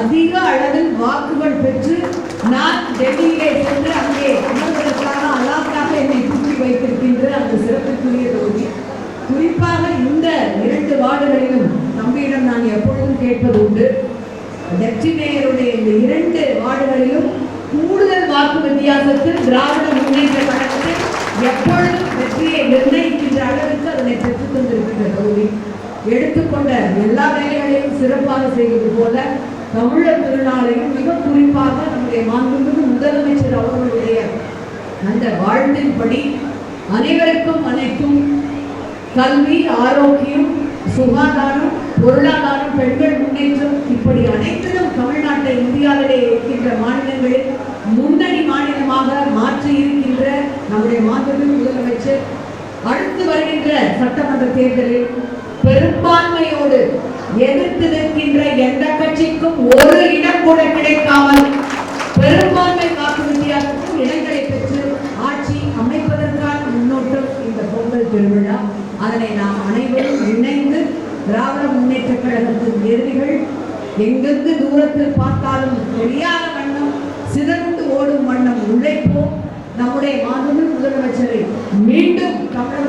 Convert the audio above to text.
அதிக அளவில் வாக்குகள் பெற்று நான் டெல்லியிலே சென்று அங்கே அமர்வதற்காக அலாக்காக என்னை தூக்கி வைத்திருக்கின்ற அந்த சிறப்புக்குரிய தொகுதி. குறிப்பாக இந்த இரண்டு வார்டுகளிலும் தம்பியிடம் நான் எப்பொழுதும் கேட்பது உண்டு டெப்டி மேயருடைய இந்த இரண்டு வார்டுகளிலும் கூடுதல் வாக்கு வித்தியாசத்தில் திராவிட முன்னேற்ற கழகத்தில் எப்பொழுதும் வெற்றியை நிர்ணயிக்கின்ற அளவிற்கு அதனை பெற்றுத் தந்திருக்கின்ற தொகுதி. எடுத்துக்கொண்ட எல்லா வேலைகளையும் சிறப்பாக செய்வது போல தமிழர் திருநாளையும் மிக குறிப்பாக நம்முடைய மாண்புமிகு முதலமைச்சர் அவர்களுடைய அந்த வாழ்ந்தின்படி அனைவருக்கும் அனைத்தும் கல்வி ஆரோக்கியம் சுகாதாரம் பொருளாதாரம் பெண்கள் முன்னேற்றம் இப்படி அனைத்திலும் தமிழ்நாட்டை இந்தியாவிலே இருக்கின்ற மாநிலங்களில் முன்னணி மாநிலமாக மாற்றி இருக்கின்ற நம்முடைய மாண்புமிகு முதலமைச்சர் அடுத்து வருகின்ற சட்டமன்ற தேர்தலில் பெரும்பான்மையோடு எதிர்த்து நிற்கின்ற கூட கிடைக்காமல் பெரும்பான்மை வாக்கு வித்தியாசத்தில் இடங்களை பெற்று ஆட்சி அமைப்பதற்கான முன்னோட்டம் இந்த பொங்கல் திருவிழா அதனை நாம் அனைவரும் இணைந்து திராவிட முன்னேற்ற கழகத்தின் எதிரிகள் எங்கெங்கு தூரத்தில் பார்த்தாலும் தெரியாத வண்ணம் சிதறுண்டு ஓடும் வண்ணம் உழைப்போம். நம்முடைய மாண்புமிகு முதலமைச்சரை மீண்டும் தமிழக